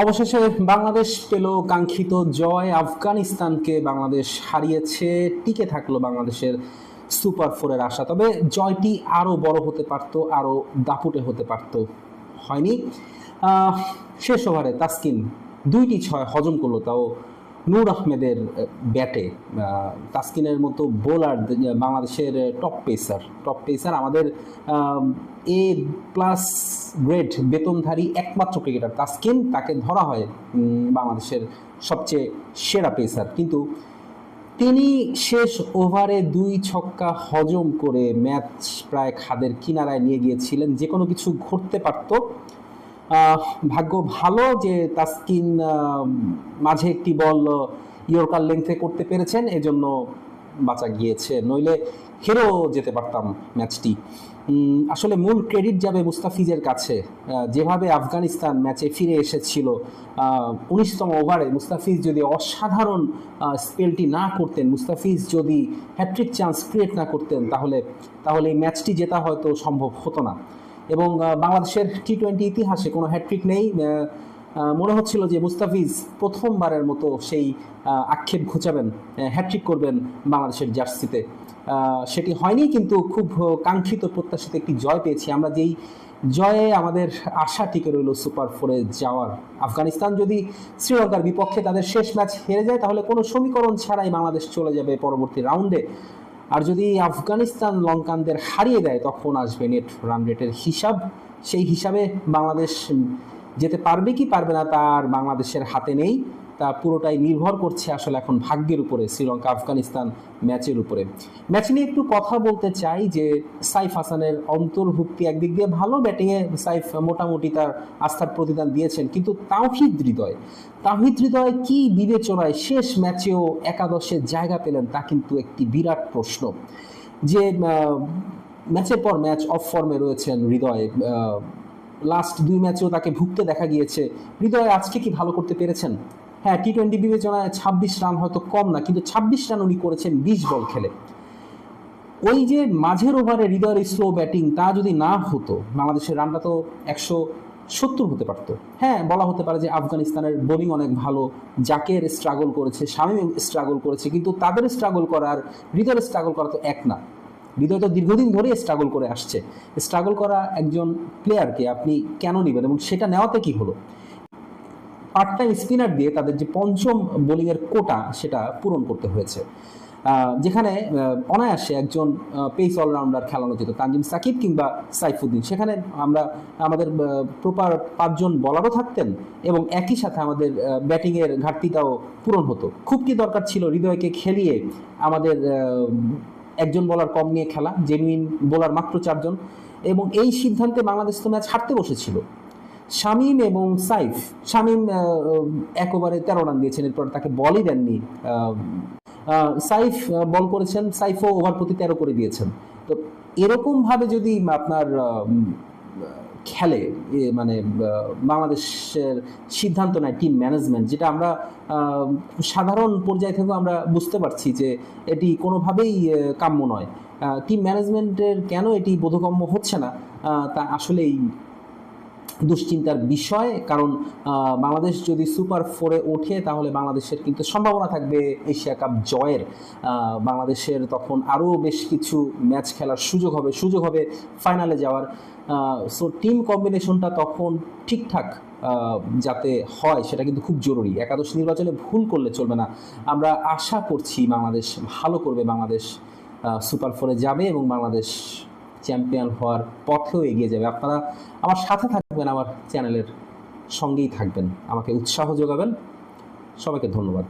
অবশেষে বাংলাদেশ পেল কাঙ্ক্ষিত জয়। আফগানিস্তানকে বাংলাদেশ হারিয়েছে, টিকে থাকল বাংলাদেশের সুপার ফোরের আশা। তবে জয়টি আরও বড় হতে পারত, আরও দাপুটে হতে পারত, হয়নি। শেষ ওভারে তাস্কিন দুইটি ছয় হজম করল, তাও নূর আহমেদের ব্যাটে তাসকিনের মতো বোলার বাংলাদেশের টপ পেসার টপ পেসার আমাদের এ প্লাস গ্রেড বেতনধারী একমাত্র ক্রিকেটার তাসকিন। তাকে ধরা হয় বাংলাদেশের সবচেয়ে সেরা পেসার কিন্তু তিনি শেষ ওভারে দুই ছক্কা হজম করে ম্যাচ প্রায় খাদের কিনারায় নিয়ে গিয়েছিলেন। যে কোনো কিছু ঘটতে পারতো। ভাগ্য ভালো যে তাসকিন মাঝে একটি বল ইয়র্কার লেংথে করতে পেরেছেন, এজন্য বাঁচা গিয়েছে। নইলে হেরেও যেতে পারতাম ম্যাচটি। আসলে মূল ক্রেডিট যাবে মুস্তাফিজের কাছে। যেভাবে আফগানিস্তান ম্যাচে ফিরে এসেছিল উনিশতম ওভারে মুস্তাফিজ যদি অসাধারণ স্পেলটি না করতেন, মুস্তাফিজ যদি হ্যাট্রিক চান্স ক্রিয়েট না করতেন, তাহলে তাহলে এই ম্যাচটি জেতা হয়তো সম্ভব হতো না। এবং বাংলাদেশের টি টোয়েন্টি ইতিহাসে কোনো হ্যাট্রিক নেই। মনে হচ্ছিল যে মুস্তাফিজ প্রথমবারের মতো সেই আক্ষেপ ঘুচাবেন হ্যাট্রিক করবেন বাংলাদেশের জার্সিতে। সেটি হয়নি কিন্তু খুব কাঙ্ক্ষিত প্রত্যাশিত একটি জয় পেয়েছি। আমরা যেই জয়ে আমাদের আশা টিকে রইল সুপার ফোরে যাওয়ার। আফগানিস্তান যদি শ্রীলঙ্কার বিপক্ষে তাদের শেষ ম্যাচ হেরে যায়, তাহলে কোনো সমীকরণ ছাড়াই বাংলাদেশ চলে যাবে পরবর্তী রাউন্ডে আর যদি আফগানিস্তান লঙ্কানদের হারিয়ে দেয়, তখন আসবে নেট রান রেটের হিসাব। সেই হিসাবে বাংলাদেশ যেতে পারবে কি পারবে না, তার বাংলাদেশের হাতে নেই। তা পুরোটাই নির্ভর করছে আসলে এখন ভাগ্যের উপরে, শ্রীলঙ্কা, আফগানিস্তান ম্যাচের উপরে। ম্যাচ নিয়ে একটু কথা বলতে চাই যে, সাইফ হাসানের অন্তর্ভুক্তি একদিক দিয়ে ভালো ব্যাটিংয়ে সাইফ মোটামুটি তার আস্থার প্রতিদান দিয়েছেন, কিন্তু তাওহিদ হৃদয় তাওহিদ হৃদয় কি বিবেচনায় শেষ ম্যাচেও একাদশে জায়গা পেলেন তা কিন্তু একটি বিরাট প্রশ্ন। যে ম্যাচের পর ম্যাচ অফ ফর্মে রয়েছেন হৃদয় লাস্ট দুই ম্যাচেও তাকে ভুগতে দেখা গিয়েছে। হৃদয় আজকে কি ভালো করতে পেরেছেন? হ্যাঁ টি টোয়েন্টি বিবেচনায় ছাব্বিশ রান হয়তো কম না, কিন্তু ছাব্বিশ রান উনি করেছেন বিশ বল খেলে। ওই যে মাঝের ওভারে হৃদয়ের স্লো ব্যাটিং তা যদি না হতো, বাংলাদেশের রানটা তো একশো সত্তর হতে পারতো। হ্যাঁ বলা হতে পারে যে আফগানিস্তানের বোলিং অনেক ভালো, জাকের স্ট্রাগল করেছে, শামীম স্ট্রাগল করেছে, কিন্তু তাদের স্ট্রাগল করার, হৃদয়ের স্ট্রাগল করা তো এক না। হৃদয় তো দীর্ঘদিন ধরে স্ট্রাগল করে আসছে। স্ট্রাগল করা একজন প্লেয়ারকে আপনি কেন নেবেন এবং সেটা নেওয়াতে কি হলো? টাইম স্পিনার দিয়ে তাদের যে পঞ্চম বোলিংয়ের কোটা সেটা পূরণ করতে হয়েছে। যেখানে অনায়াসে একজন পেস অলরাউন্ডার খেলানো যেত, তানজিম সাকিব কিংবা সাইফুদ্দিন। সেখানে আমরা, আমাদের প্রপার পাঁচজন বলারও থাকতেন এবং একই সাথে আমাদের ব্যাটিংয়ের ঘাটতিটাও পূরণ হতো। খুব কি দরকার ছিল হৃদয়কে খেলিয়ে আমাদের একজন বলার কম নিয়ে খেলা জেনুইন বোলার মাত্র চারজন। এবং এই সিদ্ধান্তে বাংলাদেশ তো ম্যাচ হারতে বসেছিল। শামীম এবং সাইফ। শামীম আহ, এক ওভারে তেরো রান দিয়েছেন এরপর তাকে বলই দেননি। সাইফ বল করেছেন সাইফও ওভার প্রতি তেরো করে দিয়েছেন। তো এরকমভাবে যদি আপনার খেলে মানে বাংলাদেশের সিদ্ধান্ত নেয় টিম ম্যানেজমেন্ট যেটা আমরা সাধারণ পর্যায় থেকেও আমরা বুঝতে পারছি যে এটি কোনোভাবেই কাম্য নয়। টিম ম্যানেজমেন্টের কেন এটি বোধগম্য হচ্ছে না? তা আসলেই দুশ্চিন্তার বিষয়, কারণ বাংলাদেশ যদি সুপার ফোরে ওঠে, তাহলে বাংলাদেশের কিন্তু সম্ভাবনা থাকবে এশিয়া কাপ জয়ের। বাংলাদেশের তখন আরও বেশ কিছু ম্যাচ খেলার সুযোগ হবে সুযোগ হবে ফাইনালে যাওয়ার। সো টিম কম্বিনেশনটা তখন ঠিকঠাক যাতে হয়, সেটা কিন্তু খুব জরুরি। একাদশ নির্বাচনে ভুল করলে চলবে না। আমরা আশা করছি বাংলাদেশ ভালো করবে, বাংলাদেশ সুপার ফোরে যাবে এবং বাংলাদেশ চ্যাম্পিয়ন হওয়ার পথেও এগিয়ে যাবে। আপনারা আমার সাথে থাকবেন আমার চ্যানেলের সঙ্গেই থাকবেন। আমাকে উৎসাহ যোগাবেন। সবাইকে ধন্যবাদ।